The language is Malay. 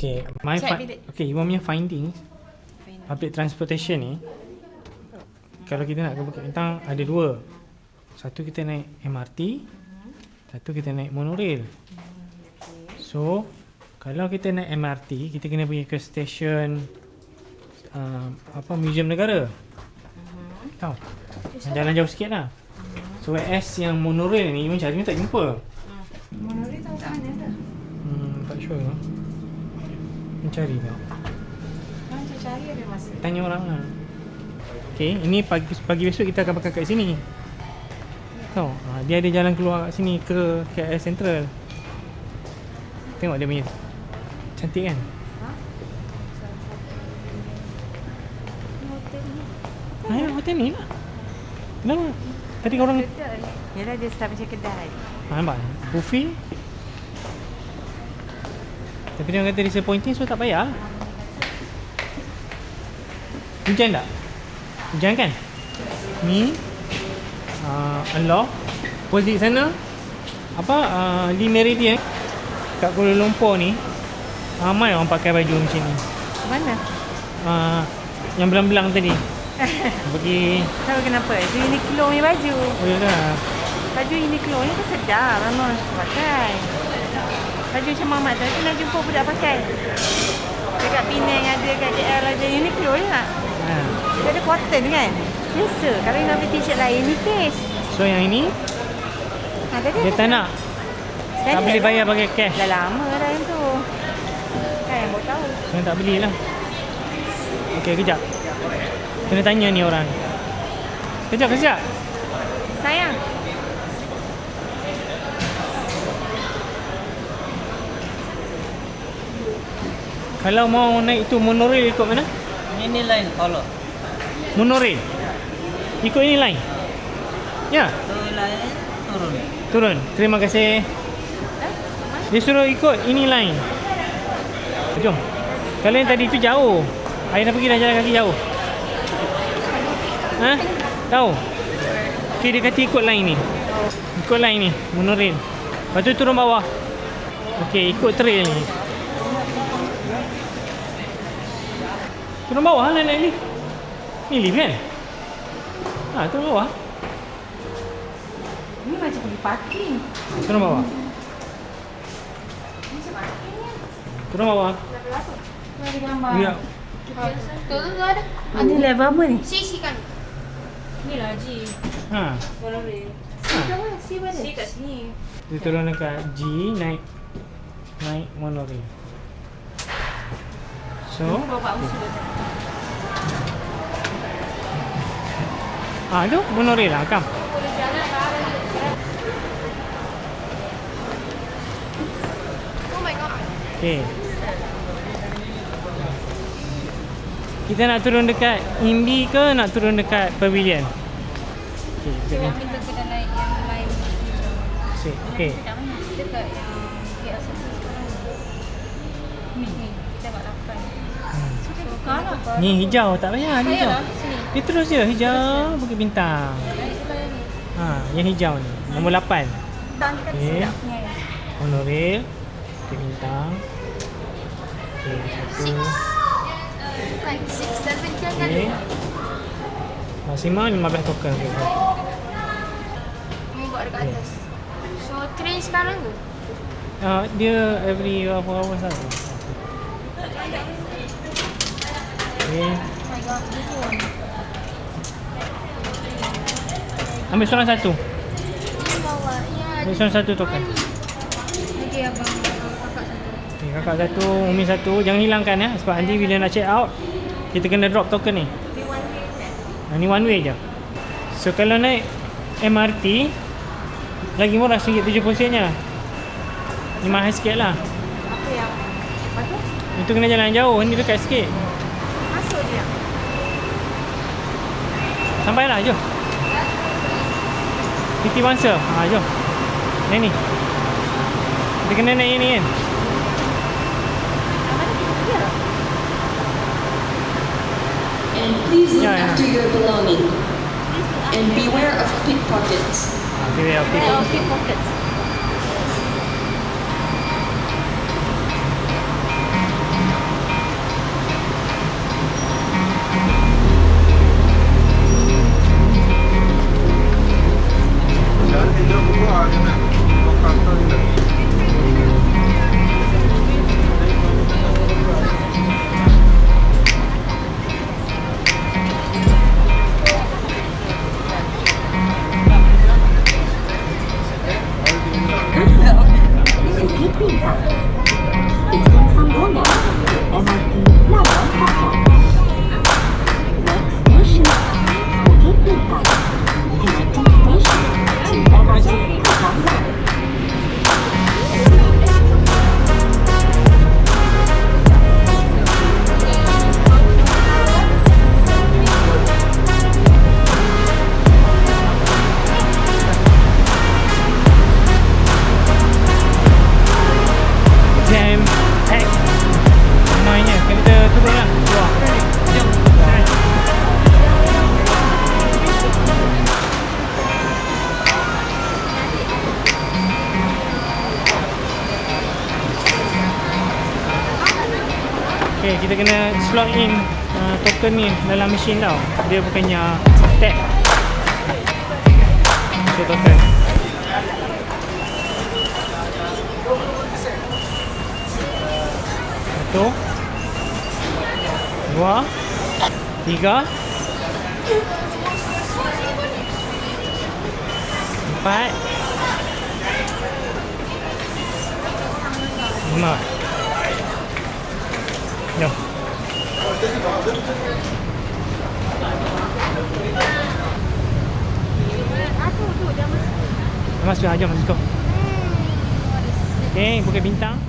Okay, my fi- okay, Iwan punya finding public transportation ni kalau kita nak ke Bukit Bintang ada dua. Satu kita naik MRT, satu kita naik monorail. So, kalau kita naik MRT, kita kena pergi ke stesen uh, apa Museum Negara. Tahu? Yang Jalan jauh sikit lah. So, S yang monorail ni, cari ni tak jumpa. Monorail tahu kat mana tu? Hmm, tak sure lah. Mencari tak? Macam cari ada masa. Tanya orang lah. Okay, ini pagi pagi besok kita akan pakai kat sini. Tahu, ha, dia ada jalan keluar kat sini ke KL Central. Tengok dia punya. Cantik kan? Ha? Ni. Ha, ya, hotel ni lah. Kenapa? Tadi orang... Yalah dia start macam kedai. Ha, nampak? Buffet. Tapi dia kata disappointing so tak payah. Hujan tak? Hujan kan? Ni uh, Allah Opposite sana Apa uh, Lee Meridian Kat Kuala Lumpur ni Ramai orang pakai baju macam ni Mana? uh, Yang belang-belang tadi Pergi Tahu kenapa? Itu Uniqlo punya baju. Oh ya dah Baju Uniqlo ni kan sedap. Ramai orang suka pakai. Baju macam Mamat tu. Aku nak jumpa budak pakai. Dekat Penang ada, kat KL ada Uniqlo je tak? ha. Dia ada cotton kan? Biasa. Kalau nak beli t-shirt lain, nipis. So yang ini Ha, tadi Dia aku tak nak Tak boleh lah. bayar pakai cash Dah lama dah yang tu. Kan yang baru tahu. Saya tak belilah Okay kejap Kena tanya ni orang Kejap kejap Sayang. Kalau mau naik tu monorail ikut mana? Ini lain kalau Monorail? Ikut ini line Ya. Tu lain turun. Turun. Terima kasih. Dia suruh ikut ini line Jom. Kalau yang tadi tu jauh. Ayah dah pergi dah jalan kaki jauh. Ha? Tahu? Okay dia kata ikut line ni. Ikut line ni. Monorail. Lepas tu turun bawah. Okay ikut trail ni Turun bawah lah naik lift Ni lift kan? Ha turun bawah Ni macam pergi parking. Turun bawah Ni macam parking ni. Turun bawah Tu ada gambar. Ya Tu tu tu ada. Ada level apa ni? Si si kan. Ni lah G. Ha Monorail. Ha. Mana? Si mana? Si kat sini. Dia turun dekat G naik naik monorail. So, Bapak usul ah tu monorail lah kam. Oh my god. Okey. Kita nak turun dekat Imbi ke nak turun dekat Pavilion? Okey, kita kena naik yang lain. Sip. Okey. Dekat yang KL City sekarang. Ni. Kita buat lapan. Hmm. So kalau Ni hijau tak payah ni hijau. Dia terus je hijau Bukit Bintang. Ha, yang hijau ni. Nombor 8. Dan dekat Okey. sedap. Ni. Monorail Bukit Bintang. Okey, satu. Okey. Maksimal 15 token ke. Ni buat dekat atas. So train sekarang tu. Uh, dia every berapa hours lah. Okay. Oh my god. Gitu. Ambil seorang satu. Ambil seorang satu token. Okey abang. Kakak satu. Okay, kakak satu, Umi satu. Jangan hilangkan ya. Sebab nanti bila nak check out, kita kena drop token ni. Ha, ni one way je. So kalau naik MRT, lagi murah RM1.70 nya. Ni mahal sikit lah. Apa yang? Tu? Itu kena jalan jauh, ni dekat sikit. Masuk dia. Sampailah, jom. Titi bangsa. Ha, jom. Naik ni. Kita kena naik ni kan. And please look Yeah, yeah. after your belonging. And beware of pickpockets. Ha, okay, okay. Okay, kita kena slot in uh, token ni dalam mesin tau. Dia bukannya tap. Okay, token. Satu. Dua. Tiga. Empat. Lima. Jom. Aku tu dah masuk. Masuk, jom, let's go. Okay, bukit bintang.